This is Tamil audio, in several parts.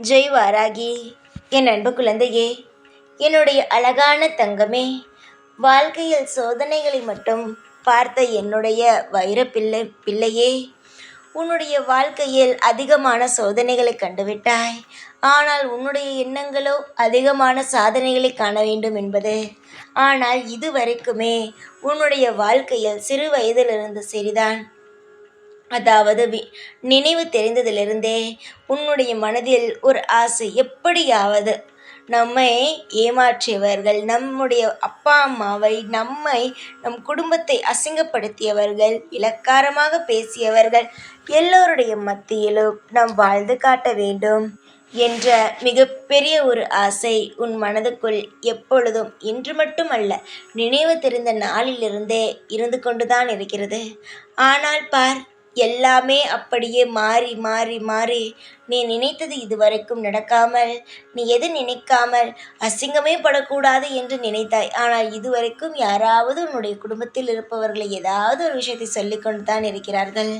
ஜெய் வாராகி என் அன்பு குழந்தையே என்னுடைய அழகான தங்கமே வாழ்க்கையில் சோதனைகளை மட்டும் பார்த்த என்னுடைய வைர பிள்ளை பிள்ளையே உன்னுடைய வாழ்க்கையில் அதிகமான சோதனைகளை கண்டுவிட்டாய். ஆனால் உன்னுடைய எண்ணங்களோ அதிகமான சாதனைகளை காண வேண்டும் என்பது. ஆனால் இதுவரைக்குமே உன்னுடைய வாழ்க்கையில் சிறு வயதிலிருந்து சரிதான் அதாவது வி நினைவு தெரிந்ததிலிருந்தே உன்னுடைய மனதில் ஒரு ஆசை எப்படியாவது நம்மை ஏமாற்றியவர்கள் நம்முடைய அப்பா அம்மாவை நம்மை நம் குடும்பத்தை அசிங்கப்படுத்தியவர்கள் இலக்காரமாக பேசியவர்கள் எல்லோருடைய மத்தியிலும் நாம் வாழ்ந்து காட்ட வேண்டும் என்ற மிகப்பெரிய ஒரு ஆசை உன் மனதுக்குள் எப்பொழுதும் இன்று மட்டுமல்ல நினைவு தெரிந்த நாளிலிருந்தே இருந்து கொண்டுதான் இருக்கிறது. ஆனால் பார் எல்லாமே அப்படியே மாறி மாறி மாறி நீ நினைத்தது இதுவரைக்கும் நடக்காமல் நீ எது நினைக்காமல் அசிங்கமே படக்கூடாது என்று நினைத்தாய். ஆனால் இதுவரைக்கும் யாராவது உன்னுடைய குடும்பத்தில் இருப்பவர்களை ஏதாவது ஒரு விஷயத்தை சொல்லிக்கொண்டு தான் இருக்கிறார்கள்.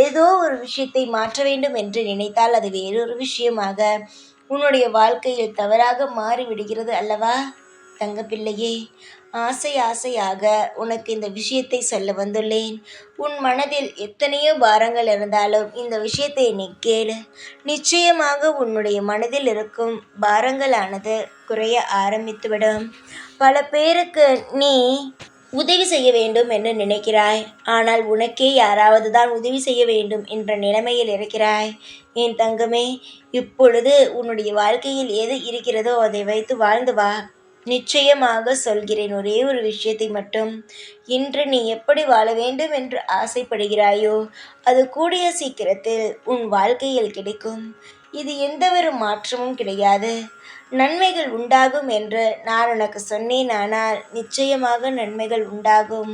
ஏதோ ஒரு விஷயத்தை மாற்ற வேண்டும் என்று நினைத்தால் அது வேறொரு விஷயமாக உன்னுடைய வாழ்க்கையில் தவறாக மாறிவிடுகிறது அல்லவா? தங்கப்பிள்ளையே ஆசை ஆசையாக உனக்கு இந்த விஷயத்தை சொல்ல வந்துள்ளேன். உன் மனதில் எத்தனையோ பாரங்கள் இருந்தாலும் இந்த விஷயத்தை நீ கேளு. நிச்சயமாக உன்னுடைய மனதில் இருக்கும் பாரங்களானது குறைய ஆரம்பித்துவிடும். பல பேருக்கு நீ உதவி செய்ய வேண்டும் என்று நினைக்கிறாய். ஆனால் உனக்கே யாராவது தான் உதவி செய்ய வேண்டும் என்ற நிலைமையில் இருக்கிறாய். என் தங்கமே இப்பொழுது உன்னுடைய வாழ்க்கையில் எது இருக்கிறதோ அதை வைத்து வாழ்ந்து வா. நிச்சயமாக சொல்கிறேன் ஒரே ஒரு விஷயத்தை மட்டும். இன்று நீ எப்படி வாழ வேண்டும் என்று ஆசைப்படுகிறாயோ அது கூடிய சீக்கிரத்தில் உன் வாழ்க்கையில் கிடைக்கும். இது எந்தவொரு மாற்றமும் கிடையாது. நன்மைகள் உண்டாகும் என்று நான் உனக்கு சொன்னேன் ஆனால் நிச்சயமாக நன்மைகள் உண்டாகும்.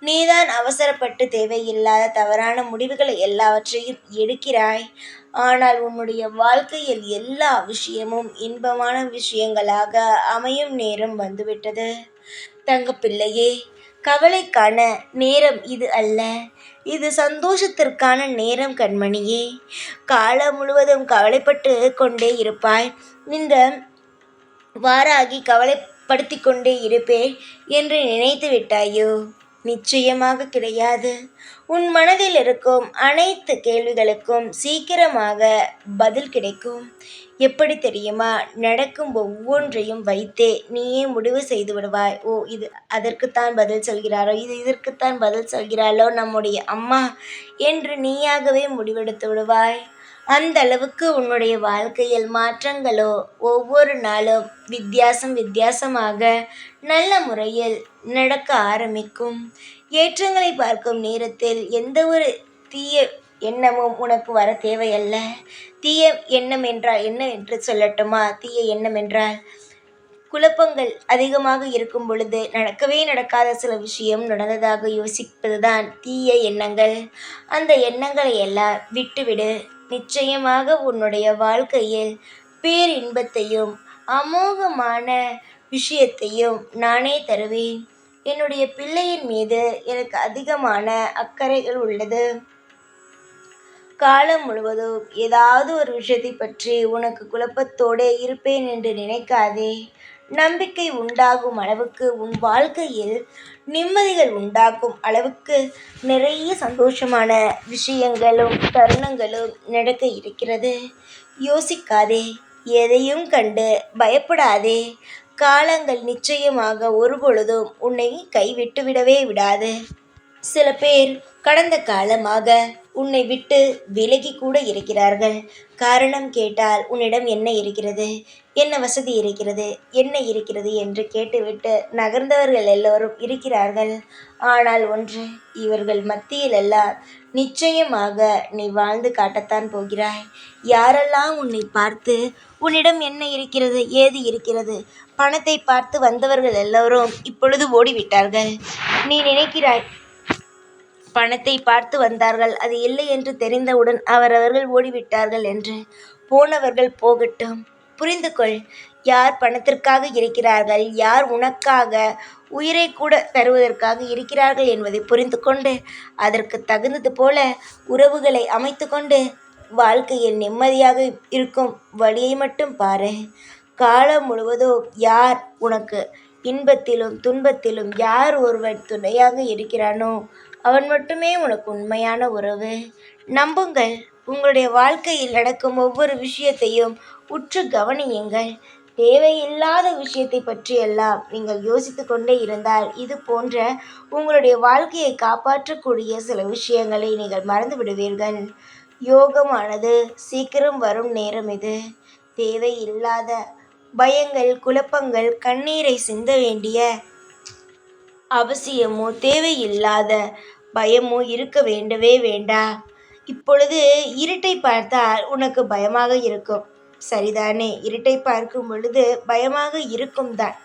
நீதான் அவசரப்பட்டு தேவையில்லாத தவறான முடிவுகளை எல்லாவற்றையும் எடுக்கிறாய். ஆனால் உன்னுடைய வாழ்க்கையில் எல்லா விஷயமும் இன்பமான விஷயங்களாக அமையும் நேரம் வந்துவிட்டது. தங்கப்பிள்ளையே கவலைக்கான நேரம் இது அல்ல. இது சந்தோஷத்திற்கான நேரம் கண்மணியே. காலம் முழுவதும் கவலைப்பட்டு கொண்டே இருப்பாய். இந்த வாராகி கவலைப்படுத்தி கொண்டே இருப்பேன் என்று நினைத்து விட்டாயோ? நிச்சயமாக கிடையாது. உன் மனதில் இருக்கும் அனைத்து கேள்விகளுக்கும் சீக்கிரமாக பதில் கிடைக்கும். எப்படி தெரியுமா? நடக்கும் ஒவ்வொன்றையும் வைத்தே நீயே முடிவு செய்து விடுவாய். ஓ இது அதற்குத்தான் பதில் சொல்கிறாரோ? இது இதற்குத்தான் பதில் சொல்கிறாளோ? நம்முடைய அம்மா என்று நீயாகவே முடிவெடுத்து விடுவாய். அந்த அளவுக்கு உன்னுடைய வாழ்க்கையில் மாற்றங்களோ? ஒவ்வொரு நாளும் வித்தியாசம் வித்தியாசமாக நல்ல முறையில் நடக்க ஆரம்பிக்கும். ஏற்றங்களை பார்க்கும் நேரத்தில் எந்த ஒரு தீய எண்ணமும் உனக்கு வர தேவையல்ல. தீய எண்ணம் என்றால் என்ன என்று சொல்லட்டுமா? தீய எண்ணம் என்றால் குழப்பங்கள் அதிகமாக இருக்கும் பொழுது நடக்கவே நடக்காத சில விஷயம் நடந்ததாக யோசிப்பதுதான் தீய எண்ணங்கள். அந்த எண்ணங்களை எல்லாம் விட்டுவிடு. நிச்சயமாக உன்னுடைய வாழ்க்கையில் பேரின்பத்தையும் அமோகமான விஷயத்தையும் நானே தருவேன். என்னுடைய பிள்ளையின் மீது எனக்கு அதிகமான அக்கறைகள் உள்ளது. காலம் முழுவதும் ஏதாவது ஒரு விஷயத்தை பற்றி உனக்கு குழப்பத்தோடே இருப்பேன் என்று நினைக்காதே. நம்பிக்கை உண்டாகும் அளவுக்கு உன் வாழ்க்கையில் நிம்மதிகள் உண்டாக்கும் அளவுக்கு நிறைய சந்தோஷமான விஷயங்களும் தருணங்களும் நடக்க இருக்கிறது. யோசிக்காதே. எதையும் கண்டு பயப்படாதே. காலங்கள் நிச்சயமாக ஒருபொழுதும் உன்னை கைவிட்டுவிடவே விடாது. சில பேர் கடந்த காலமாக உன்னை விட்டு விலகி கூட இருக்கிறார்கள். காரணம் கேட்டால் உன்னிடம் என்ன இருக்கிறது? என்ன வசதி இருக்கிறது? என்ன இருக்கிறது என்று கேட்டுவிட்டு நகர்ந்தவர்கள் எல்லோரும் இருக்கிறார்கள். ஆனால் ஒன்று இவர்கள் மத்தியில் எல்லாம் நிச்சயமாக நீ வாழ்ந்து காட்டத்தான் போகிறாய். யாரெல்லாம் உன்னை பார்த்து உன்னிடம் என்ன இருக்கிறது ஏது இருக்கிறது பணத்தை பார்த்து வந்தவர்கள் எல்லோரும் இப்பொழுது ஓடிவிட்டார்கள். நீ நினைக்கிறாய் பணத்தை பார்த்து வந்தார்கள். அது இல்லை என்று தெரிந்தவுடன் அவரவர்கள் ஓடிவிட்டார்கள் என்று போனவர்கள் போகட்டும். புரிந்து கொள் யார் பணத்திற்காக இருக்கிறார்கள் யார் உனக்காக உயிரை கூட தருவதற்காக இருக்கிறார்கள் என்பதை புரிந்து கொண்டு அதற்கு தகுந்தது போல உறவுகளை அமைத்து கொண்டு வாழ்க்கையில் நிம்மதியாக இருக்கும் வழியை மட்டும் பாரு. காலம் முழுவதும் யார் உனக்கு இன்பத்திலும் துன்பத்திலும் யார் ஒருவன் துணையாக இருக்கிறானோ அவன் மட்டுமே உனக்கு உண்மையான உறவு. நம்புங்கள் உங்களுடைய வாழ்க்கையில் நடக்கும் ஒவ்வொரு விஷயத்தையும் உற்று கவனியுங்கள். தேவையில்லாத விஷயத்தை பற்றியெல்லாம் நீங்கள் யோசித்து கொண்டே இருந்தால் இது போன்ற உங்களுடைய வாழ்க்கையை காப்பாற்றக்கூடிய சில விஷயங்களை நீங்கள் மறந்து விடுவீர்கள். யோகமானது சீக்கிரம் வரும் நேரம் இது. தேவையில்லாத பயங்கள் குழப்பங்கள் கண்ணீரை சிந்த வேண்டிய அவசியமோ தேவையில்லாத பயமோ இருக்க வேண்டவே வேண்டா. இப்பொழுது இருட்டை பார்த்தால் உனக்கு பயமாக இருக்கும். சரிதானே? இருட்டை பார்க்கும் பொழுது பயமாக இருக்கும் தான்.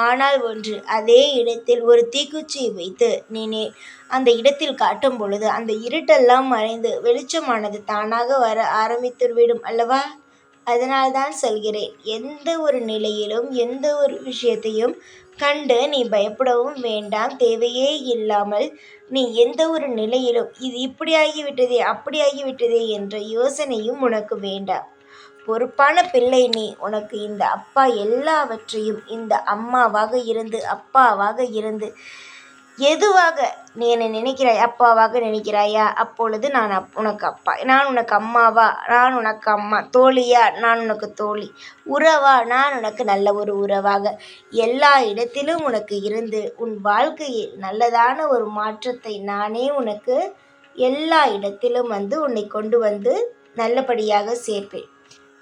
ஆனால் ஒன்று அதே இடத்தில் ஒரு தீக்குச்சியை வைத்து நீனே அந்த இடத்தில் காட்டும் பொழுது அந்த இருட்டெல்லாம் மறைந்து வெளிச்சமானது தானாக வர ஆரம்பித்துவிடும் அல்லவா? அதனால்தான் சொல்கிறேன் எந்த ஒரு நிலையிலும் எந்த ஒரு விஷயத்தையும் கண்டு நீ பயப்படவும் வேண்டாம் தேவையே இல்லாமல் நீ எந்த ஒரு நிலையிலும் இது இப்படி ஆகிவிட்டதே அப்படி ஆகிவிட்டதே என்ற யோசனையும் உனக்கு வேண்டாம். பொறுப்பான பிள்ளை நீ உனக்கு இந்த அப்பா எல்லாவற்றையும் இந்த அம்மாவாக இருந்து அப்பாவாக இருந்து எதுவாக நீ என்னை நினைக்கிறாய்? அப்பாவாக நினைக்கிறாயா? அப்பொழுது நான் அப் உனக்கு அப்பா நான் உனக்கு அம்மாவா? நான் உனக்கு அம்மா தோழியா? நான் உனக்கு தோழி. உறவா? நான் உனக்கு நல்ல ஒரு உறவாக. எல்லா இடத்திலும் உனக்கு இருந்து உன் வாழ்க்கையில் நல்லதான ஒரு மாற்றத்தை நானே உனக்கு எல்லா இடத்திலும் வந்து உன்னை கொண்டு வந்து நல்லபடியாக சேர்ப்பேன்.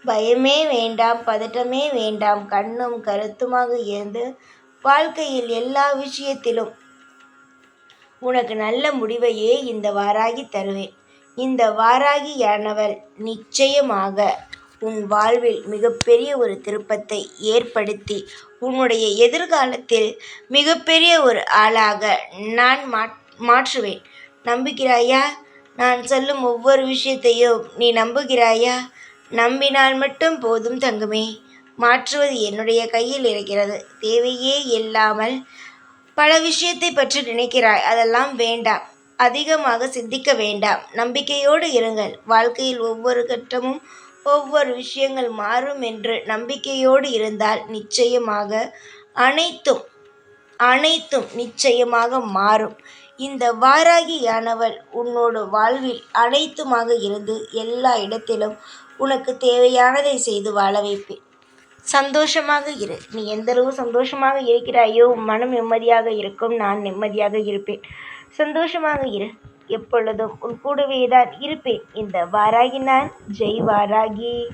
பயமே வேண்டாம் பதட்டமே வேண்டாம். கண்ணும் கருத்துமாக இருந்து வாழ்க்கையில் எல்லா விஷயத்திலும் உனக்கு நல்ல முடிவையே இந்த வாராகி தருவேன். இந்த வாராகியானவள் நிச்சயமாக உன் வாழ்வில் மிகப்பெரிய ஒரு திருப்பத்தை ஏற்படுத்தி உன்னுடைய எதிர்காலத்தில் மிகப்பெரிய ஒரு ஆளாக நான் மா மாற்றுவேன். நம்புகிறாயா? நான் சொல்லும் ஒவ்வொரு விஷயத்தையும் நீ நம்புகிறாயா? நம்பினால் மட்டும் போதும் தங்குமே. மாற்றுவது என்னுடைய கையில் இருக்கிறது. தேவையே இல்லாமல் பல விஷயத்தை பற்றி நினைக்கிறாய். அதெல்லாம் வேண்டாம். அதிகமாக சிந்திக்க வேண்டாம். நம்பிக்கையோடு இருங்கள். வாழ்க்கையில் ஒவ்வொரு கட்டமும் ஒவ்வொரு விஷயங்கள் மாறும் என்று நம்பிக்கையோடு இருந்தால் நிச்சயமாக அனைத்தும் அனைத்தும் நிச்சயமாக மாறும். இந்த வாராகியானவள் உன்னோட வாழ்வில் அனைத்துமாக இருந்து எல்லா இடத்திலும் உனக்கு தேவையானதை செய்து வாழ வைப்பேன். சந்தோஷமாக இரு. நீ எந்தளவு சந்தோஷமாக இருக்கிறாயோ மனம் நிம்மதியாக இருக்கும். நான் நிம்மதியாக இருப்பேன். சந்தோஷமாக இரு. எப்பொழுதும் உன் கூடவே தான் இருப்பேன். இந்த வாராகி நான். ஜெய் வாராகி.